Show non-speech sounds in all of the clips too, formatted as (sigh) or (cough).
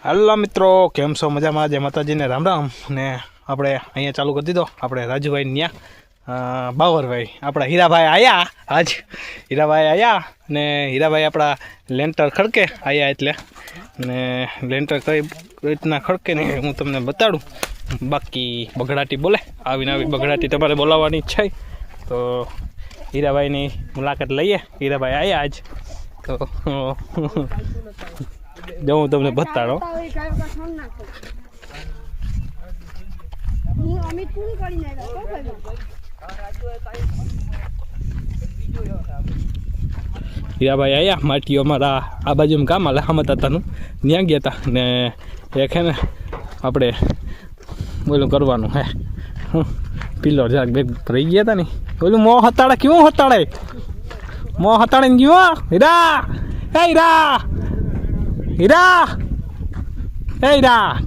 હાલો મિત્રો, કેમ છો? મજામાં? જય માતાજીને રામ રામ. ને આપણે અહીંયા ચાલુ કરી દીધો. આપણે રાજુભાઈ ત્યાં બાવરભાઈ, આપણા હીરાભાઈ આવ્યા આજ. હીરાભાઈ આવ્યા ને હીરાભાઈ આપણા લેન્ટર ખડકે આવ્યા એટલે. ને લેન્ટર કઈ રીતના ખડકે ને હું તમને બતાડું. બાકી બગડાટી બોલે, આવીને આવી બગડાટી તમારે બોલાવવાની હોય તો હીરાભાઈની મુલાકાત લઈએ. હીરાભાઈ આવ્યા આજ. તો જો હું તમને બતાડો. ભાઈ આવ્યા માટીઓ અમારા આ બાજુમાં કામ આલે હમત હતાનું ત્યાં ગયા હતા ને એક હે ને આપણે બોલું કરવાનું હે. હમ, પિલ્લો જરાક બે રહી ગયા હતા ને. બોલું મોં હતાડે કેવું હતાડે? મોં હતાડે ગયો હીરા! હે હીરા! હીરા! એ હીરા!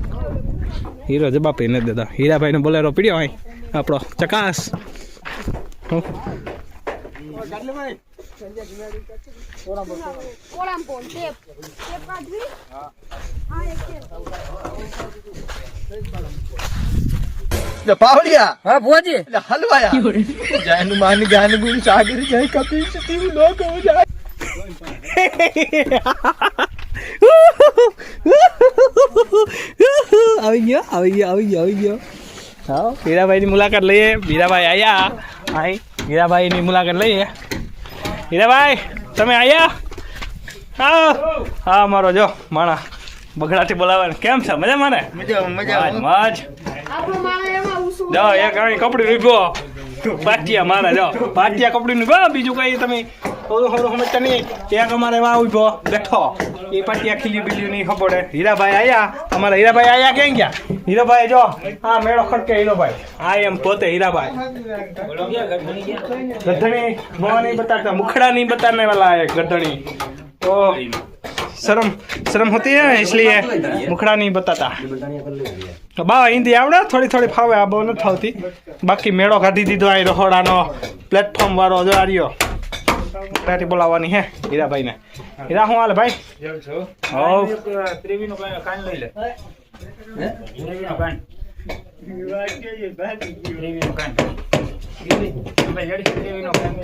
હીરો જવાબ એ નથી દેતા હીરાભાઈને બોલેરો પીડ્યો હોય. આપણો ચકાસ. હમ. ઓળામ પોન ટેપ ટેપ કાઢવી હા. એક ટેપ પાવડિયા હા ભુવાજી. એટલે હલવાયા. જાયનું માન જ્ઞાન ગુણ સાગર જય કપિલ લોક જાય (laughs) આવી ગયો આવી ગયો આવી ગયો આવી ગયો હા હીરાભાઈની મુલાકાત લઈએ. હીરાભાઈ આયા. અહીં હીરાભાઈની મુલાકાત લઈએ. હીરાભાઈ તમે આવ્યા હા. હા મારો જો માણા બગડાથી બોલાવે કેમ છે? મજા મને? મજા. જો એક કપડું કપડી રૂપ્યો પાટિયા મારા જો. પાટિયા કપડી નું બીજું કઈ તમે થોડું થોડું સમજતા નહીં એક અમારે એમાં ઉભો બેઠો એ પાટિયા ખીલી બીલી નહીં ખબર હીરાભાઈ આયા અમારા હીરાભાઈ આયા ક્યાં ગયા હીરાભાઈ જો આ મેળો ખડકે હીરાભાઈ આ એમ પોતે હીરાભાઈ ગધણી મોં નહીં બતાતા મુખડા नहीं बताने वाला है गधड़ी तो शर्म शर्म होती है इसलिए मुखड़ा नहीं बताता તો બા હિન્દી આવડે થોડી થોડી ફાવે આ બહુ નથી ફાવતી બાકી મેળો કાઢી દીધો આ રહોડાનો પ્લેટફોર્મ વાળો જો આર્યો ત્યાંથી બોલાવવાની હે હીરાભાઈને હીરા શું હાલે ભાઈ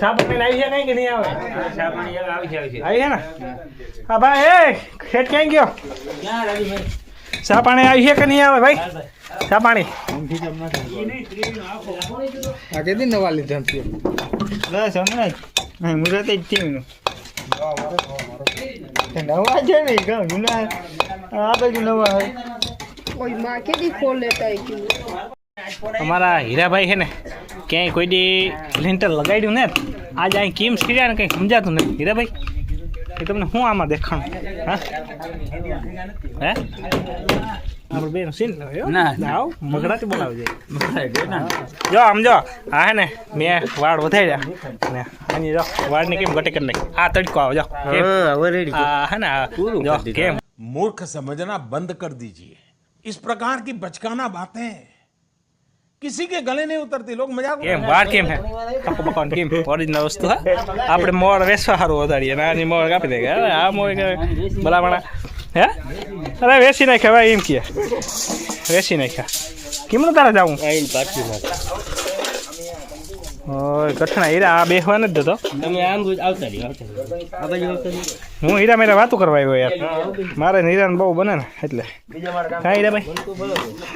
ચા પાણી આવી છે કે નહીં આવે ભાઈ ચા પાણી આવી કે નહીં આવે ભાઈ ચા પાણી નવા લીધા બસ હમણાં મુરત જ થયું નવા છે ને ગામ જૂના? આ બાજુ નવા અમારા હીરાભાઈ છે ને ક્યાંય કોઈ દી લેન્ટર લગાડ્યું ને આજ અહીં કેમ સ્ક્રિયા ને કંઈ સમજાતું નથી. હીરાભાઈ? એ તમને શું આમાં દેખાણું હા હે આપણે બેન સીન ના. આવ મગડાથી બોલાવજે જો આમ જો આ હે ને મેં વાળ વધાર્યા ને આની જો વાળની કેમ ઘટે કરી નાખી આ તડકો આવે જો કેમ આ હે ને આ જો કેમ मूर्ख समझना बंद कर दीजिए इस प्रकार की बचकाना बातें किसी के गले नहीं उतरती लोग मजाक કેમ વાર કેમ હે પકો પકો કેમ ઓરિજિનલ વસ્તુ હા આપણે મોર વેસવા સારું વધારીએ ને આની મોર કાપી દે અરે આ મોર કે ભલામણા હે અરે વેસી નાખ્યા ભાઈ એમ કે વેસી નાખ્યા કેમનું તારે જાવું ઓય કઠણા હીરા આ બેહવા નથી દેતો. તમે આમ આવતા રહ્યો આવતા રહ્યો આ બાજુ આવતા રહ્યો હું હીરા મેરા વાતો કરવા આવ્યો યાર. મારે ને હીરાને બહુ બને ને એટલે. કાંઈ હીરા ભાઈ?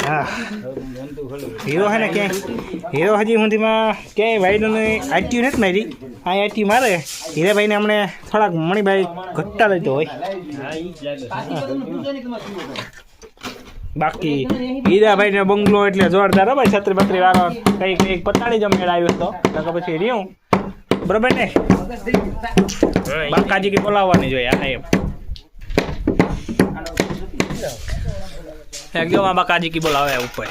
હા. હીરો હે ને ક્યાંય? હીરો હજી સુધીમાં ક્યાંય વાઈડોને આઈટી નથી મારી. આ આઈટી મારે. હીરાભાઈને હમણે થોડાક મણીભાઈ ઘટતા લેતો હોય. બાકી હીરાભાઈને બંગલો એટલે જોરદાર ભાઈ, છત્રી બત્રી વાળો. કઈ કઈ પતાડી જ મેળ આવ્યો હતો નકર પછી રહ્યું. બરોબર ને? બાકાજી કે બોલાવવાની જોઈએ આ એમ. એકદમ બાકાજી કી બોલાવે ઉપર.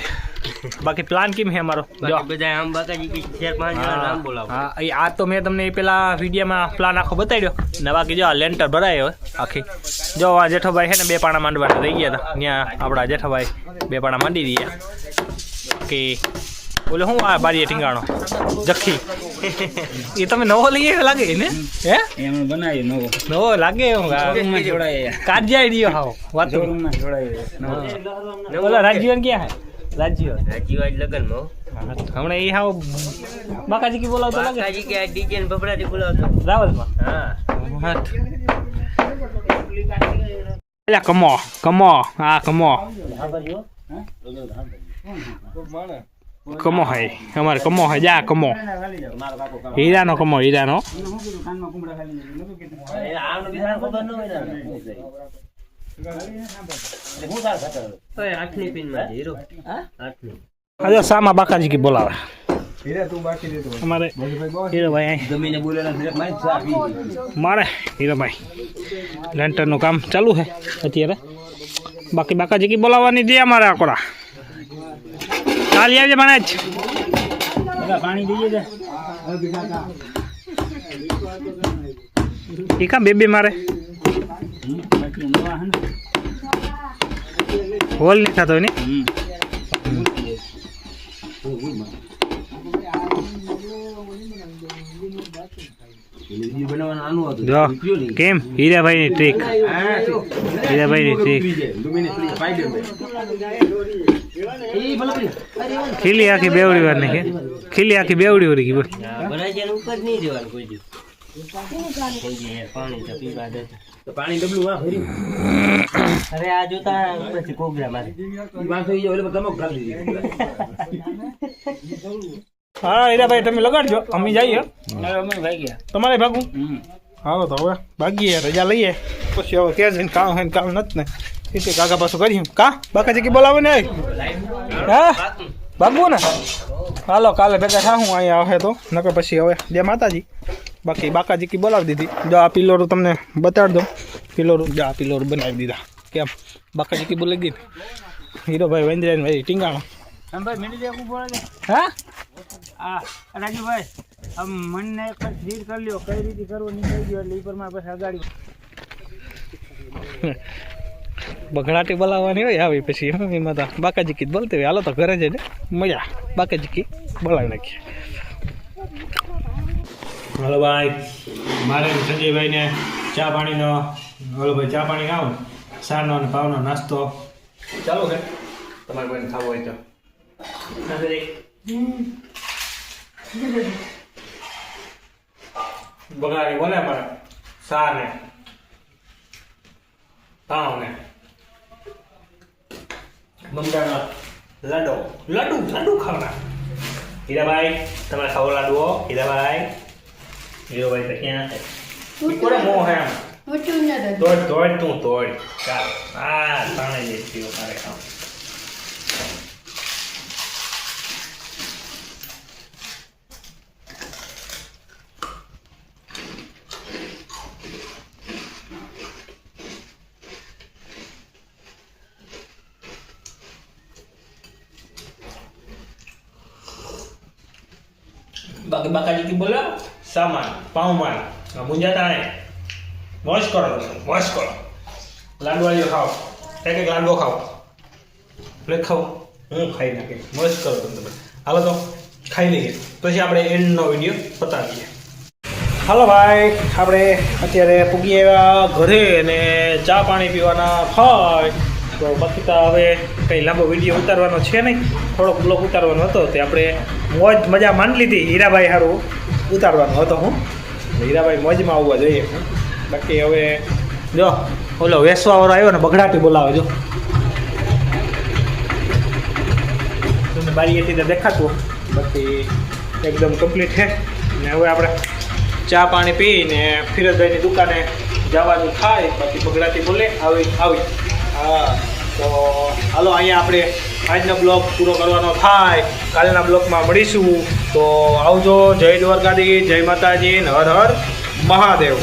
બાકી પ્લાન કેમ છે અમારો? જો. બધા આમ બાકાજી કે ચાર પાંચ જણા નામ બોલાવો. હા આ તો મેં તમને પેલા વિડીયોમાં પ્લાન આખો બતાવ્યો. ને બાકી જો આ લેન્ટર ભરાયો આખી. જો આ જેઠોભાઈ છે ને બે પાણા માંડવાના રહી ગયા હતા. ત્યાં આપણા જેઠોભાઈ બે પાણા માંડી દઈએ કે ઓલે શું આ બારીએ ટીંગાણો? જખી. એ તમે નવો લઈ આવ્યો લાગે ને હે? એમણે બનાવ્યો નવો. નવો લાગે એવું શોરૂમમાં જોડાય કાઢ્યા રહ્યો હાવ. વાત. ઓલા રાજ્યવન ક્યાં હે? રાજ્ય. રાજીવાજ લગનમાં હમણાં એ હાવ બાકાજી કે બોલાવતો લાગે. બાકાજી કે ડીજે ને બબડાથી બોલાવતો. રાવલમાં? હા. હાથ. એલા કમો કમો આ કમો. કમો હે અમારે કમો હે જા કમો. હીરાનો કમો હીરાનો. આજે સામા બાકાજી કી બોલાવે. અમારે હીરોભાઈ મારે હીરોભાઈ. લેન્ટરનું કામ ચાલુ છે અત્યારે. બાકી બાકાજી કી બોલાવવાની દે અમારે આકોડા ચાલી આવજે મને જ પાણી દઈએ છે બેબી મારે? હોલ નહીં થતો ને કેમ હીરાભાઈ ની જો, કેમ? હીરાભાઈની ટ્રીક ટ્રીક ખીલી આખી બેવડી વાર નહીં ખીલી આખી બેવડી વળી ગઈ બોલ. પાણી તો પીવા દે પાણી ડબલું આ જોતા કોગરા મારે. તમે ખાલી હા હીરાભાઈ તમે લગાડજો. અમે જઈએ. અમે તમારે ભાગું હાલો તો હવે ભાગીએ રજા લઈએ. પછી હવે કે જઈને કામ હોય કામ નથી ને. એટલે કાકા પાછું કરીએ કા? બાકા જગ્યા બોલાવે ને હા? ભાગવું ને? હાલો કાલે ભેગા થાઉં અહીંયા આવે તો. નકર પછી હવે જય માતાજી. બાકી બાકાજી કી બોલાવી દીધી. જો આ પિલોરું તમને બતાડી દઉં. પિલોરું જો આ પિલોરું બનાવી દીધા. કેમ? બાકાજી કી બોલાવી દીધી હીરોભાઈ વેન્દ્રાને ભાઈ ટીંગાણો. હા? આ રાજુભાઈ આમ મનને એક કરી લ્યો. કઈ રીતે કરવું કહી દો એટલે ઈ પ્રમાણે પછી અગાડી (laughs) બગડાટી બોલાવવાની હોય આવી પછી હું એમાં તો બાકાજી કી જ બોલતી હોય. હાલો તો ઘરે જઈને મજા. બાકાજી કી બોલાવી નાખીએ. હલો ભાઈ મારે સંજયભાઈને ચા પાણીનો હલો ભાઈ ચા પાણી ખાવ? સારનો અને પાવનો નાસ્તો. ચાલુ છે તમારે કોઈને ખાવું હોય તો. બગાડી, બોલે મારે. સા ને પાવ ને મમદાનો લાડો. લાડુ લાડુ ખાવાના. હીરાભાઈ તમે ખાવો લાડુઓ? હીરાભાઈ હીરોભાઈ તો ક્યાં છે કોને મોહ હે આમ મોટું નથી તોડ તોડ તું તોડ ચાલ આ તાણે જે પીવો તારે ખાવ બાકી બાકાજી કી બોલો સામાન પાઉં માર મુંજાતા નહીં. મોજ કરો તમે મોજ કરો. લાડવાળીઓ ખાઓ. એક એક લાડવો ખાઓ? એટલે ખાઓ હું ખાઈ નાખી. મોજ કરો તમે હાલો તો ખાઈ લઈએ. પછી આપણે એન્ડનો વીડિયો પતાવીએ હાલો ભાઈ, આપણે અત્યારે પૂગી આવ્યા ઘરે અને ચા પાણી પીવાના હોય. તો બાકી તો હવે કંઈ લાંબો વીડિયો ઉતારવાનો છે નહીં. થોડોક બ્લોગ ઉતારવાનો હતો તે આપણે મોજ, મજા માની લીધી હીરાભાઈ સારું ઉતારવાનો હતો હું. હીરાભાઈ મોજમાં આવવા જોઈએ. બાકી હવે જો, ઓલો વેસવાવાળો આવ્યો ને બગડાટી બોલાવે જો. તમને બારીએથી તો દેખાતું બાકી એકદમ કમ્પ્લીટ છે. ને હવે આપણે ચા પાણી પીને ફિરોજભાઈની દુકાને જવાનું થાય. બાકી બગડાટી બોલે, આવી આવી. હા. તો હાલો, અહીંયા આપણે આજનો બ્લોગ પૂરો કરવાનો થાય. કાલના બ્લોગમાં મળીશું. તો આવજો. જય દ્વારકાધી જય માતાજી, હર હર મહાદેવ.